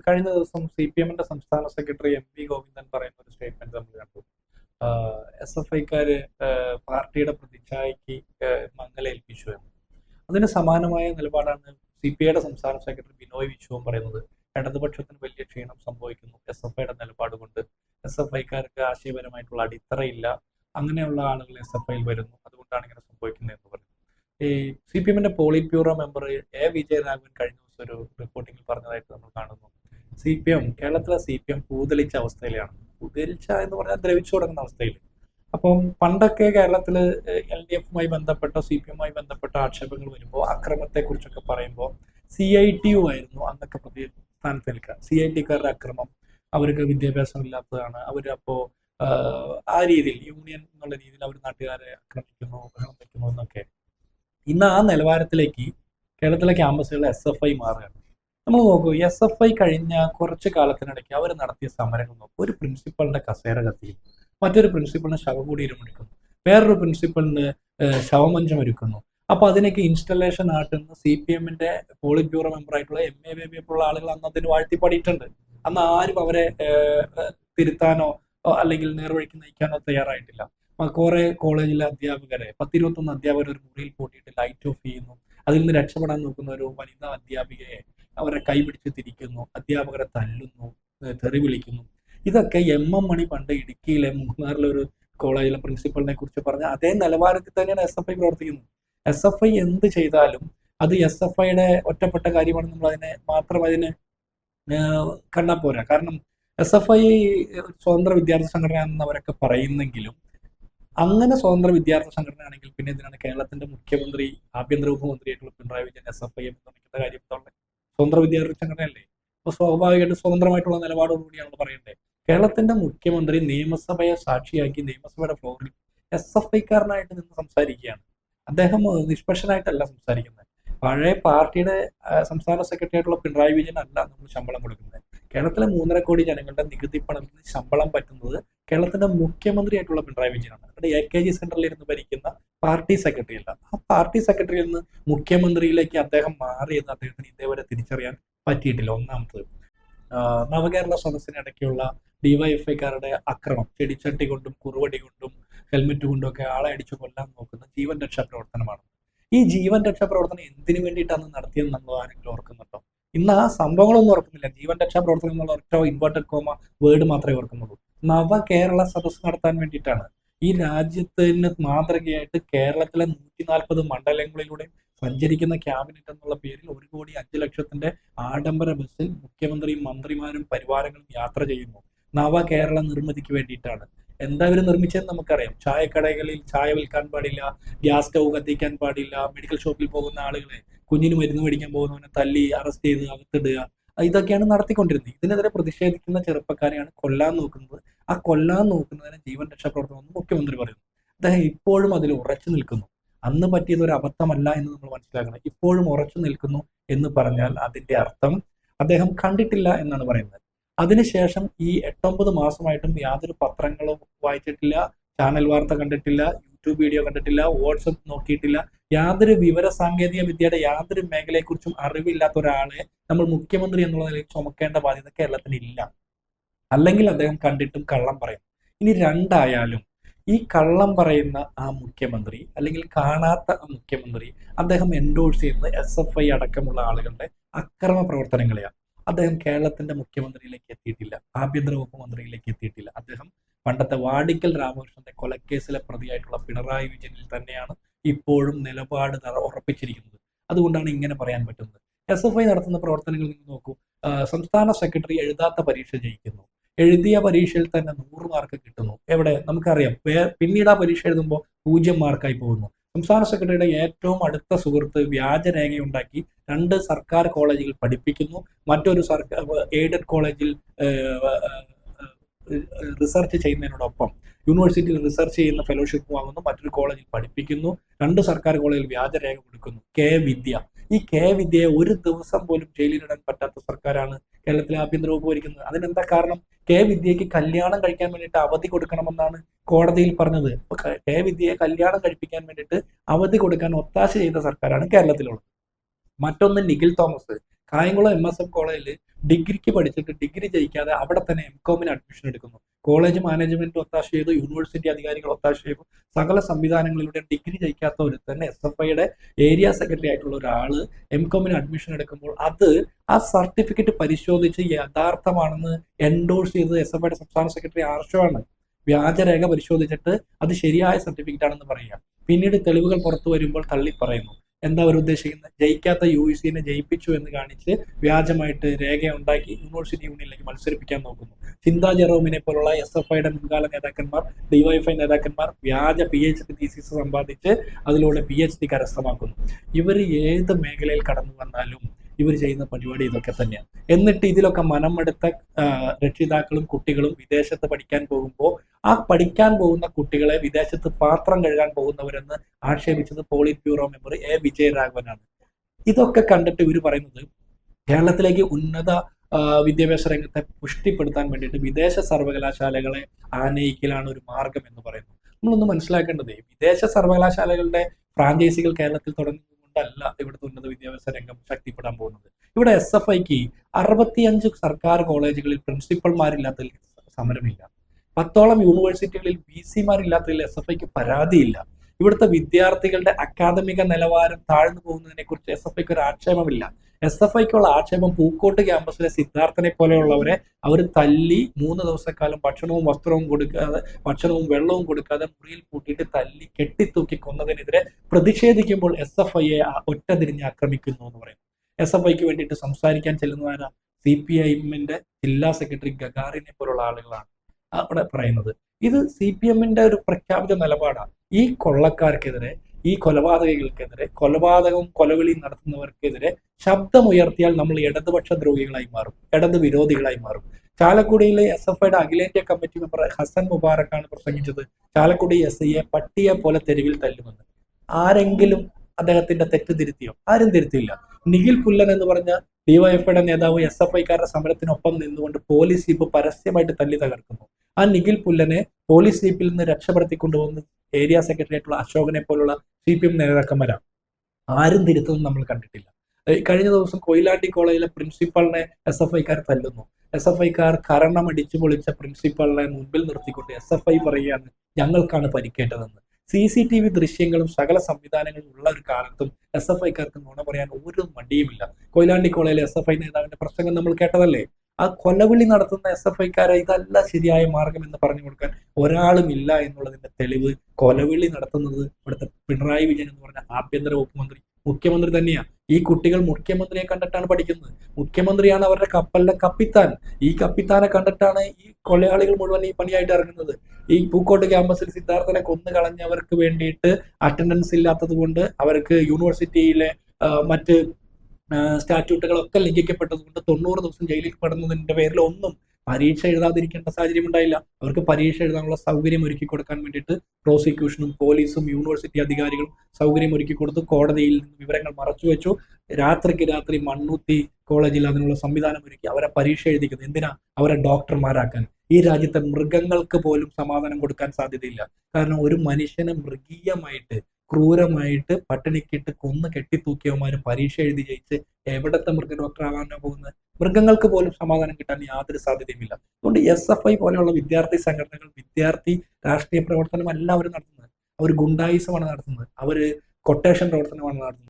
കഴിഞ്ഞ ദിവസം C P എമ്മിന്റെ സംസ്ഥാന സെക്രട്ടറി എം പി ഗോവിന്ദൻ പറയുന്ന ഒരു സ്റ്റേറ്റ്മെന്റ് നമ്മൾ കണ്ടു. എസ് എഫ് ഐക്കാര് പാർട്ടിയുടെ പ്രതിച്ഛായക്ക് മംഗലേൽപ്പിച്ചു എന്ന്. അതിന് സമാനമായ നിലപാടാണ് സി പി ഐയുടെ സംസ്ഥാന സെക്രട്ടറി ബിനോയ് വിശ്വവും പറയുന്നത്. ഇടതുപക്ഷത്തിന് വലിയ ക്ഷീണം സംഭവിക്കുന്നു എസ് എഫ് ഐയുടെ നിലപാട് കൊണ്ട്. എസ് എഫ് ഐക്കാർക്ക് ആശയപരമായിട്ടുള്ള അടിത്തറയില്ല. അങ്ങനെയുള്ള ആളുകൾ എസ് എഫ് ഐയിൽ വരുന്നു. അതുകൊണ്ടാണ് ഇങ്ങനെ സംഭവിക്കുന്നത് എന്ന് പറയുന്നത്. ഈ സി പി എമ്മിന്റെ polit bureau member A Vijayaraghavan കഴിഞ്ഞ ദിവസം ഒരു റിപ്പോർട്ടിംഗിൽ പറഞ്ഞതായിട്ട് നമ്മൾ കാണുന്നു. സി പി എം കേരളത്തിലെ സി പി എം പൂതലിച്ച അവസ്ഥയിലാണ്. പൂതലിച്ച എന്ന് പറഞ്ഞാൽ ദ്രവിച്ചു തുടങ്ങുന്ന അവസ്ഥയിൽ അപ്പം പണ്ടൊക്കെ കേരളത്തിൽ എൽ ഡി എഫുമായി ബന്ധപ്പെട്ട സി പി എമ്മുമായി ബന്ധപ്പെട്ട ആക്ഷേപങ്ങൾ വരുമ്പോൾ അക്രമത്തെ കുറിച്ചൊക്കെ പറയുമ്പോൾ സി ഐ ടി യു ആയിരുന്നു അന്നൊക്കെ പ്രതി സ്ഥാനത്ത് നിൽക്കുക. സി ഐ ടിക്കാരുടെ അക്രമം അവർക്ക് വിദ്യാഭ്യാസം ഇല്ലാത്തതാണ് അവരപ്പോ ആ രീതിയിൽ യൂണിയൻ എന്നുള്ള രീതിയിൽ അവർ നാട്ടുകാരെ ആക്രമിക്കുന്നു വയ്ക്കുന്നു എന്നൊക്കെ. ഇന്ന് ആ നിലവാരത്തിലേക്ക് കേരളത്തിലെ ക്യാമ്പസുകളിൽ എസ് എഫ് ഐ മാറുകയാണ്. നമ്മൾ നോക്കൂ എസ് എഫ് ഐ കഴിഞ്ഞ കുറച്ച് കാലത്തിനിടയ്ക്ക് അവർ നടത്തിയ സമരങ്ങൾ നോക്കും. ഒരു പ്രിൻസിപ്പളിന്റെ കസേര കത്തിയും മറ്റൊരു പ്രിൻസിപ്പളിന് ശവകുടീരം എടുക്കുന്നു വേറൊരു പ്രിൻസിപ്പളിന് ശവമഞ്ചം ഒരുക്കുന്നു. അപ്പൊ അതിനൊക്കെ ഇൻസ്റ്റലേഷൻ ആട്ടുന്ന സി പി എമ്മിന്റെ പോളിറ്റ് ബ്യൂറോ മെമ്പർ ആയിട്ടുള്ള എം എ ബേബി ഉള്ള ആളുകൾ അന്ന് അതിന് വാഴ്ത്തിപ്പാടിയിട്ടുണ്ട്. അന്ന് ആരും അവരെ തിരുത്താനോ അല്ലെങ്കിൽ നേർവഴിക്ക് നയിക്കാനോ തയ്യാറായിട്ടില്ല. കുറെ കോളേജിലെ അധ്യാപകരെ പത്തിരുപത്തൊന്ന് അധ്യാപകർ ഒരു മുറിയിൽ പൂട്ടിയിട്ട് ലൈറ്റ് ഓഫ് ചെയ്യുന്നു. അതിൽ നിന്ന് രക്ഷപ്പെടാൻ നോക്കുന്ന ഒരു വനിതാ അധ്യാപികയെ അവരെ കൈപിടിച്ച് തിരിക്കുന്നു അധ്യാപകരെ തല്ലുന്നു തെറി വിളിക്കുന്നു. ഇതൊക്കെ എം എം മണി പണ്ട് ഇടുക്കിയിലെ മൂന്നാറിലെ ഒരു കോളേജിലെ പ്രിൻസിപ്പളിനെ കുറിച്ച് പറഞ്ഞ അതേ നിലവാരത്തിൽ തന്നെയാണ് എസ് എഫ് ഐ പ്രവർത്തിക്കുന്നത്. എസ് എഫ് ഐ എന്ത് ചെയ്താലും അത് എസ് എഫ് ഐയുടെ ഒറ്റപ്പെട്ട കാര്യമാണ് നമ്മൾ അതിനെ മാത്രം അതിനെ കണ്ടാൽ പോരാ. കാരണം എസ് എഫ് ഐ സ്വതന്ത്ര വിദ്യാർത്ഥി സംഘടന എന്നവരൊക്കെ പറയുന്നെങ്കിലും അങ്ങനെ സ്വതന്ത്ര വിദ്യാർത്ഥി സംഘടന ആണെങ്കിൽ പിന്നെ എന്തിനാണ് കേരളത്തിന്റെ മുഖ്യമന്ത്രി ആഭ്യന്തര ഉപമന്ത്രിയായിട്ടുള്ള Pinarayi Vijayan S F I തുടങ്ങിയ കാര്യം സ്വതന്ത്ര വിദ്യാർത്ഥി സംഘടനയല്ലേ? അപ്പൊ സ്വാഭാവികമായിട്ട് സ്വതന്ത്രമായിട്ടുള്ള നിലപാടോടുകൂടിയാണ് പറയേണ്ടത്. കേരളത്തിന്റെ മുഖ്യമന്ത്രി നിയമസഭയെ സാക്ഷിയാക്കി നിയമസഭയുടെ ഫ്ലോറിൽ എസ് എഫ് ഐക്കാരനായിട്ട് നിന്ന് സംസാരിക്കുകയാണ്. അദ്ദേഹം നിഷ്പക്ഷനായിട്ടല്ല സംസാരിക്കുന്നത്. പഴയ പാർട്ടിയുടെ സംസ്ഥാന സെക്രട്ടറി ആയിട്ടുള്ള പിണറായി വിജയൻ അല്ല നമ്മൾ ശമ്പളം കൊടുക്കുന്നത്. കേരളത്തിലെ മൂന്നര കോടി ജനങ്ങളുടെ നികുതി പണത്തിന് ശമ്പളം പറ്റുന്നത് കേരളത്തിന്റെ മുഖ്യമന്ത്രി ആയിട്ടുള്ള പിണറായി വിജയനാണ്. അവിടെ എ കെ ജി സെന്ററിൽ ഇരുന്ന് ഭരിക്കുന്ന പാർട്ടി സെക്രട്ടറി അല്ല. പാർട്ടി സെക്രട്ടറിയിൽ നിന്ന് മുഖ്യമന്ത്രിയിലേക്ക് അദ്ദേഹം മാറിയെന്ന് അദ്ദേഹത്തിന് ഇതേവരെ തിരിച്ചറിയാൻ പറ്റിയിട്ടില്ല. ഒന്നാമത് നവകേരള സദസ്സിനിടയ്ക്കുള്ള ഡിവൈഎഫ്ഐക്കാരുടെ അക്രമം ചെടിച്ചട്ടി കൊണ്ടും കുറുവടി കൊണ്ടും ഹെൽമെറ്റ് കൊണ്ടും ഒക്കെ ആളെ അടിച്ചു കൊല്ലാൻ നോക്കുന്ന ജീവൻ രക്ഷാ പ്രവർത്തനമാണ്. ഈ ജീവൻ രക്ഷാ പ്രവർത്തനം എന്തിനു വേണ്ടിയിട്ടാണ് നടത്തിയെന്ന് നമ്മൾ ആരെങ്കിലും ഓർക്കുന്നുണ്ടോ? ഇന്ന് ആ സംഭവങ്ങളൊന്നും ഓർക്കുന്നില്ല. ജീവൻ രക്ഷാ പ്രവർത്തനം എന്നുള്ള ഒറ്റ ഇൻവേർട്ടഡ് കോമ വേർഡ് മാത്രമേ ഓർക്കുന്നുള്ളൂ. നവകേരള സദസ്സ് നടത്താൻ വേണ്ടിയിട്ടാണ് ഈ രാജ്യത്തിന് മാതൃകയായിട്ട് കേരളത്തിലെ നൂറ്റി നാൽപ്പത് മണ്ഡലങ്ങളിലൂടെ സഞ്ചരിക്കുന്ന ക്യാബിനറ്റ് എന്നുള്ള പേരിൽ ഒരു കോടി അഞ്ചു ലക്ഷത്തിന്റെ ആഡംബര ബസ്സിൽ മുഖ്യമന്ത്രിയും മന്ത്രിമാരും പരിവാരങ്ങളും യാത്ര ചെയ്യുന്നു. നവ കേരള നിർമ്മിതിക്ക് വേണ്ടിയിട്ടാണ്. എന്താ ഇവർ നിർമ്മിച്ചതെന്ന് നമുക്കറിയാം. ചായക്കടകളിൽ ചായ വിൽക്കാൻ പാടില്ല ഗ്യാസ് സ്റ്റൗ കത്തിക്കാൻ പാടില്ല മെഡിക്കൽ ഷോപ്പിൽ പോകുന്ന ആളുകളെ കുഞ്ഞിന് മരുന്ന് മേടിക്കാൻ പോകുന്നവനെ തല്ലി അറസ്റ്റ് ചെയ്ത് അകത്തിടുക ഇതൊക്കെയാണ് നടത്തിക്കൊണ്ടിരുന്നത്. ഇതിനെതിരെ പ്രതിഷേധിക്കുന്ന ചെറുപ്പക്കാരെയാണ് കൊല്ലാൻ നോക്കുന്നത്. ആ കൊല്ലാൻ നോക്കുന്നതിന് ജീവൻ രക്ഷാപ്രവർത്തനം എന്ന് മുഖ്യമന്ത്രി പറയുന്നു. അദ്ദേഹം ഇപ്പോഴും അതിൽ ഉറച്ചു നിൽക്കുന്നു. അന്ന് പറ്റിയത് ഒരു അബദ്ധമല്ല എന്ന് നമ്മൾ മനസ്സിലാക്കണം. ഇപ്പോഴും ഉറച്ചു നിൽക്കുന്നു എന്ന് പറഞ്ഞാൽ അതിന്റെ അർത്ഥം അദ്ദേഹം കണ്ടിട്ടില്ല എന്നാണ് പറയുന്നത്. അതിനുശേഷം ഈ എട്ടൊമ്പത് മാസമായിട്ടും യാതൊരു പത്രങ്ങളും വായിച്ചിട്ടില്ല ചാനൽ വാർത്ത കണ്ടിട്ടില്ല യൂട്യൂബ് വീഡിയോ കണ്ടിട്ടില്ല വാട്സപ്പ് നോക്കിയിട്ടില്ല യാതൊരു വിവര സാങ്കേതിക വിദ്യയുടെ യാതൊരു മേഖലയെക്കുറിച്ചും അറിവില്ലാത്ത ഒരാളെ നമ്മൾ മുഖ്യമന്ത്രി എന്നുള്ള നിലയിൽ ചുമക്കേണ്ട ബാധ്യത കേരളത്തിന് ഇല്ല അല്ലെങ്കിൽ അദ്ദേഹം കണ്ടിട്ടും കള്ളം പറയും. ഇനി രണ്ടായാലും ഈ കള്ളം പറയുന്ന ആ മുഖ്യമന്ത്രി അല്ലെങ്കിൽ കാണാത്ത ആ മുഖ്യമന്ത്രി അദ്ദേഹം എൻഡോഴ്സ് ചെയ്യുന്നത് എസ് എഫ് ഐ അടക്കമുള്ള ആളുകളുടെ അക്രമ പ്രവർത്തനങ്ങളെയാണ്. അദ്ദേഹം കേരളത്തിന്റെ മുഖ്യമന്ത്രിയിലേക്ക് എത്തിയിട്ടില്ല. ആഭ്യന്തര വകുപ്പ് മന്ത്രിയിലേക്ക് എത്തിയിട്ടില്ല. അദ്ദേഹം പണ്ടത്തെ വാടിക്കൽ രാമകൃഷ്ണന്റെ കൊലക്കേസിലെ പ്രതിയായിട്ടുള്ള പിണറായി വിജയനിൽ തന്നെയാണ് ഇപ്പോഴും നിലപാട് ഉറപ്പിച്ചിരിക്കുന്നത്. അതുകൊണ്ടാണ് ഇങ്ങനെ പറയാൻ പറ്റുന്നത്. എസ് എഫ് ഐ നടത്തുന്ന പ്രവർത്തനങ്ങൾ നിങ്ങൾ നോക്കൂ. സംസ്ഥാന സെക്രട്ടറി എഴുതാത്ത പരീക്ഷ ജയിക്കുന്നു. എഴുതിയ പരീക്ഷയിൽ തന്നെ നൂറ് മാർക്ക് കിട്ടുന്നു. എവിടെ? നമുക്കറിയാം. പിന്നീട് ആ പരീക്ഷ എഴുതുമ്പോൾ പൂജ്യം മാർക്കായി പോകുന്നു. സംസ്ഥാന സെക്രട്ടറിയുടെ ഏറ്റവും അടുത്ത സുഹൃത്ത് വ്യാജരേഖയുണ്ടാക്കി രണ്ട് സർക്കാർ കോളേജുകൾ പഠിപ്പിക്കുന്നു. മറ്റൊരു സർക്കാർ എയ്ഡഡ് കോളേജിൽ റിസർച്ച് ചെയ്യുന്നതിനോടൊപ്പം. യൂണിവേഴ്സിറ്റിയിൽ റിസർച്ച് ചെയ്യുന്ന ഫെലോഷിപ്പ് വാങ്ങുന്നു മറ്റൊരു കോളേജിൽ പഠിപ്പിക്കുന്നു രണ്ട് സർക്കാർ കോളേജിൽ വ്യാജരേഖ കൊടുക്കുന്നു. കെ വിദ്യ. ഈ കെ വിദ്യയെ ഒരു ദിവസം പോലും ജയിലിലിടാൻ പറ്റാത്ത സർക്കാരാണ് കേരളത്തിലെ ആഭ്യന്തര വകുപ്പ് ഭരിക്കുന്നത്. അതിനെന്താ കാരണം? കെ വിദ്യയ്ക്ക് കല്യാണം കഴിക്കാൻ വേണ്ടിയിട്ട് അവധി കൊടുക്കണമെന്നാണ് കോടതിയിൽ പറഞ്ഞത്. കെ വിദ്യയെ കല്യാണം കഴിപ്പിക്കാൻ വേണ്ടിയിട്ട് അവധി കൊടുക്കാൻ ഒത്താശ ചെയ്ത സർക്കാരാണ് കേരളത്തിലുള്ളത്. മറ്റൊന്ന് Nikhil Thomas. Kayamkulam M S M കോളേജിൽ ഡിഗ്രിക്ക് പഠിച്ചിട്ട് ഡിഗ്രി ജയിക്കാതെ അവിടെ തന്നെ എം കോമിന് അഡ്മിഷൻ എടുക്കുന്നു. കോളേജ് മാനേജ്മെന്റ് ഒത്താശ ചെയ്തു യൂണിവേഴ്സിറ്റി അധികാരികൾ ഒത്താശ ചെയ്തു. സകല സംവിധാനങ്ങളിലൂടെ ഡിഗ്രി ജയിക്കാത്ത ഒരു തന്നെ എസ് എഫ് ഐയുടെ ഏരിയ സെക്രട്ടറി ആയിട്ടുള്ള ഒരാൾ എം കോമിന് അഡ്മിഷൻ എടുക്കുമ്പോൾ അത് ആ സർട്ടിഫിക്കറ്റ് പരിശോധിച്ച് യഥാർത്ഥമാണെന്ന് എൻഡോഴ്സ് ചെയ്തത് എസ് എഫ് ഐയുടെ സംസ്ഥാന സെക്രട്ടറി ആർഷമാണ് വ്യാജരേഖ പരിശോധിച്ചിട്ട് അത് ശരിയായ സർട്ടിഫിക്കറ്റ് ആണെന്ന് പറയുക. പിന്നീട് തെളിവുകൾ പുറത്തു വരുമ്പോൾ തള്ളി പറയുന്നു. എന്താ അവർ ഉദ്ദേശിക്കുന്നത്? ജയിക്കാത്ത യു സിനെ ജയിപ്പിച്ചു എന്ന് കാണിച്ച് വ്യാജമായിട്ട് രേഖ ഉണ്ടാക്കി യൂണിവേഴ്സിറ്റി യൂണിയനിലേക്ക് മത്സരിപ്പിക്കാൻ നോക്കുന്നു. ചിന്താ ജെറോമിനെ പോലുള്ള എസ് എഫ് ഐയുടെ മുൻകാല നേതാക്കന്മാർ ഡിവൈഎഫ്ഐ നേതാക്കന്മാർ വ്യാജ പി എച്ച് ഡി തീസിസ് സമ്പാദിച്ച് അതിലൂടെ പി എച്ച് ഡി കരസ്ഥമാക്കുന്നു. ഇവർ ഏത് മേഖലയിൽ കടന്നു വന്നാലും ഇവർ ചെയ്യുന്ന പരിപാടി ഇതൊക്കെ തന്നെയാണ്. എന്നിട്ട് ഇതിലൊക്കെ മനമെടുത്ത രക്ഷിതാക്കളും കുട്ടികളും വിദേശത്ത് പഠിക്കാൻ പോകുമ്പോൾ ആ പഠിക്കാൻ പോകുന്ന കുട്ടികളെ വിദേശത്ത് പാത്രം കഴുകാൻ പോകുന്നവരെന്ന് ആക്ഷേപിച്ചത് പോളിറ്റ് ബ്യൂറോ മെമ്പർ എ. വിജയരാഘവനാണ്. ഇതൊക്കെ കണ്ടിട്ട് ഇവർ പറയുന്നത് കേരളത്തിലേക്ക് ഉന്നത വിദ്യാഭ്യാസ രംഗത്തെ പുഷ്ടിപ്പെടുത്താൻ വേണ്ടിയിട്ട് വിദേശ സർവകലാശാലകളെ ആനയിക്കലാണ് ഒരു മാർഗം എന്ന് പറയുന്നത് നമ്മളൊന്ന് മനസ്സിലാക്കേണ്ടത് വിദേശ സർവകലാശാലകളുടെ ഫ്രാഞ്ചൈസികൾ കേരളത്തിൽ തുടങ്ങുന്നതുകൊണ്ടല്ല ഇവിടുത്തെ ഉന്നത വിദ്യാഭ്യാസ രംഗം ശക്തിപ്പെടാൻ പോകുന്നത്. ഇവിടെ എസ് എഫ് ഐക്ക് അറുപത്തിയഞ്ച് സർക്കാർ കോളേജുകളിൽ പ്രിൻസിപ്പൾമാരില്ലാത്തതിൽ സമരമില്ല. പത്തോളം യൂണിവേഴ്സിറ്റികളിൽ വി സിമാരില്ലാത്തതിൽ എസ് എഫ് ഐക്ക് പരാതിയില്ല. ഇവിടുത്തെ വിദ്യാർത്ഥികളുടെ അക്കാദമിക നിലവാരം താഴ്ന്നു പോകുന്നതിനെ കുറിച്ച് എസ് എഫ് ഐക്ക് ഒരു ആക്ഷേപമില്ല. എസ് എഫ് ഐക്കുള്ള ആക്ഷേപം പൂക്കോട്ട് ക്യാമ്പസിലെ സിദ്ധാർത്ഥനെ പോലെയുള്ളവരെ അവർ തല്ലി മൂന്ന് ദിവസക്കാലം ഭക്ഷണവും വസ്ത്രവും കൊടുക്കാതെ ഭക്ഷണവും വെള്ളവും കൊടുക്കാതെ മുറിയിൽ പൂട്ടിയിട്ട് തല്ലി കെട്ടിത്തൂക്കി കൊന്നതിനെതിരെ പ്രതിഷേധിക്കുമ്പോൾ എസ് എഫ് ഐയെ ഒറ്റ തിരിഞ്ഞ് ആക്രമിക്കുന്നു എന്ന് പറയുന്നു എസ് എഫ് ഐക്ക് വേണ്ടിയിട്ട് സംസാരിക്കാൻ ചെല്ലുന്നതാണ് സി പി ഐ എമ്മിന്റെ ജില്ലാ സെക്രട്ടറി ഗഗാറിനെ പോലുള്ള ആളുകളാണ് അവിടെ പറയുന്നത്. ഇത് സി പി എമ്മിന്റെ ഒരു പ്രഖ്യാപിത നിലപാടാണ് ഈ കൊള്ളക്കാർക്കെതിരെ ഈ കൊലപാതകങ്ങൾക്കെതിരെ കൊലപാതകവും കൊലവിളിയും നടത്തുന്നവർക്കെതിരെ ശബ്ദമുയർത്തിയാൽ നമ്മൾ ഇടതുപക്ഷ ദ്രോഹികളായി മാറും ഇടതു വിരോധികളായി മാറും. ചാലക്കുടിയിലെ എസ് എഫ് ഐയുടെ അഖിലേന്ത്യാ കമ്മിറ്റി മെമ്പർ ഹസൻ മുബാറക്കാണ് പ്രസംഗിച്ചത്. ചാലക്കുടി എസ് ഐയെ പട്ടിയെ പോലെ തെരുവിൽ തല്ലുമെന്ന്. ആരെങ്കിലും അദ്ദേഹത്തിന്റെ തെറ്റ് തിരുത്തിയോ? ആരും തിരുത്തിയില്ല. നിഖിൽ പുല്ലൻ എന്ന് പറഞ്ഞ ഡിവൈഎഫ്ഐയുടെ നേതാവ് എസ് എഫ് ഐക്കാരുടെ സമരത്തിനൊപ്പം നിന്നുകൊണ്ട് പോലീസ് ജീപ്പ് പരസ്യമായിട്ട് തല്ലി തകർക്കുന്നു. ആ നിഖിൽ പുല്ലനെ പോലീസ് ജീപ്പിൽ നിന്ന് രക്ഷപ്പെടുത്തിക്കൊണ്ടുവന്ന് ഏരിയ സെക്രട്ടറി ആയിട്ടുള്ള അശോകനെ പോലുള്ള സി പി എം നേതാക്കന്മാരാണ് ആരും തിരുത്തുന്നത് നമ്മൾ കണ്ടിട്ടില്ല. കഴിഞ്ഞ ദിവസം കൊയിലാണ്ടി കോളേജിലെ പ്രിൻസിപ്പളിനെ എസ് എഫ് ഐക്കാർ തല്ലുന്നു. എസ് എഫ് ഐക്കാർ കരണം അടിച്ചു പൊളിച്ച പ്രിൻസിപ്പളിനെ മുൻപിൽ നിർത്തിക്കൊണ്ട് എസ് എഫ് ഐ പറയുകയാണ് ഞങ്ങൾക്കാണ് പരിക്കേറ്റതെന്ന് സി സി ടി വി ദൃശ്യങ്ങളും സകല സംവിധാനങ്ങളും ഉള്ള ഒരു കാലത്തും എസ് എഫ് ഐക്കാർക്ക് നുണ പറയാൻ ഒരു മടിയുമില്ല. കൊയിലാണ്ടി കോളേജിലെ എസ് എഫ് ഐ നേതാവിന്റെ പ്രസംഗം നമ്മൾ കേട്ടതല്ലേ? ആ കൊലവിളി നടത്തുന്ന എസ് എഫ് ഐക്കാരെ ഇതല്ല ശരിയായ മാർഗം എന്ന് പറഞ്ഞു കൊടുക്കാൻ ഒരാളും ഇല്ല എന്നുള്ളതിന്റെ തെളിവ് കൊലവിളി നടത്തുന്നത് ഇവിടുത്തെ പിണറായി വിജയൻ എന്ന് പറഞ്ഞ ആഭ്യന്തര വകുപ്പ് മന്ത്രി മുഖ്യമന്ത്രി തന്നെയാണ് ഈ കുട്ടികൾ മുഖ്യമന്ത്രിയെ കണ്ടിട്ടാണ് പഠിക്കുന്നത്. മുഖ്യമന്ത്രിയാണ് അവരുടെ കപ്പലിന്റെ കപ്പിത്താൻ. ഈ കപ്പിത്താനെ കണ്ടിട്ടാണ് ഈ കൊലയാളികൾ മുഴുവൻ ഈ പണിയായിട്ട് ഇറങ്ങുന്നത്. ഈ പൂക്കോട്ട് ക്യാമ്പസിൽ സിദ്ധാർത്ഥനെ കൊന്നു കളഞ്ഞവർക്ക് വേണ്ടിയിട്ട് അറ്റൻഡൻസ് ഇല്ലാത്തത് കൊണ്ട് അവർക്ക് യൂണിവേഴ്സിറ്റിയിലെ മറ്റ് സ്റ്റാറ്റ്യൂട്ടുകളൊക്കെ ലംഘിക്കപ്പെട്ടത് കൊണ്ട് തൊണ്ണൂറ് ദിവസം ജയിലിൽ പെടുന്നതിന്റെ പേരിൽ ഒന്നും പരീക്ഷ എഴുതാതിരിക്കേണ്ട സാഹചര്യം ഉണ്ടായില്ല. അവർക്ക് പരീക്ഷ എഴുതാനുള്ള സൗകര്യം ഒരുക്കി കൊടുക്കാൻ വേണ്ടിയിട്ട് പ്രോസിക്യൂഷനും പോലീസും യൂണിവേഴ്സിറ്റി അധികാരികളും സൗകര്യം ഒരുക്കി കൊടുത്തു കോടതിയിൽ വിവരങ്ങൾ മറച്ചു വെച്ചു. രാത്രിക്ക് രാത്രി മണ്ണൂത്തി കോളേജിൽ അതിനുള്ള സംവിധാനം ഒരുക്കി അവരെ പരീക്ഷ എഴുതിക്കുന്നത്. എന്തിനാ? അവരെ ഡോക്ടർമാരാക്കാൻ. ഈ രാജ്യത്തെ മൃഗങ്ങൾക്ക് പോലും സമാധാനം കൊടുക്കാൻ സാധ്യതയില്ല. കാരണം ഒരു മനുഷ്യനെ മൃഗീയമായിട്ട് ക്രൂരമായിട്ട് പട്ടിണിക്കിട്ട് കൊന്ന് കെട്ടിത്തൂക്കിയവന്മാരും പരീക്ഷ എഴുതി ജയിച്ച് എവിടത്തെ മൃഗ ഡോക്ടർ ആവാനോ പോകുന്നത് മൃഗങ്ങൾക്ക് പോലും സമാധാനം കിട്ടാൻ യാതൊരു സാധ്യതയുമില്ല. അതുകൊണ്ട് എസ് എഫ് ഐ പോലെയുള്ള വിദ്യാർത്ഥി സംഘടനകൾ വിദ്യാർത്ഥി രാഷ്ട്രീയ പ്രവർത്തനം എല്ലാവരും നടത്തുന്നത്. അവർ ഗുണ്ടായുസമാണ് നടത്തുന്നത്. അവർ കൊട്ടേഷൻ പ്രവർത്തനമാണ് നടത്തുന്നത്.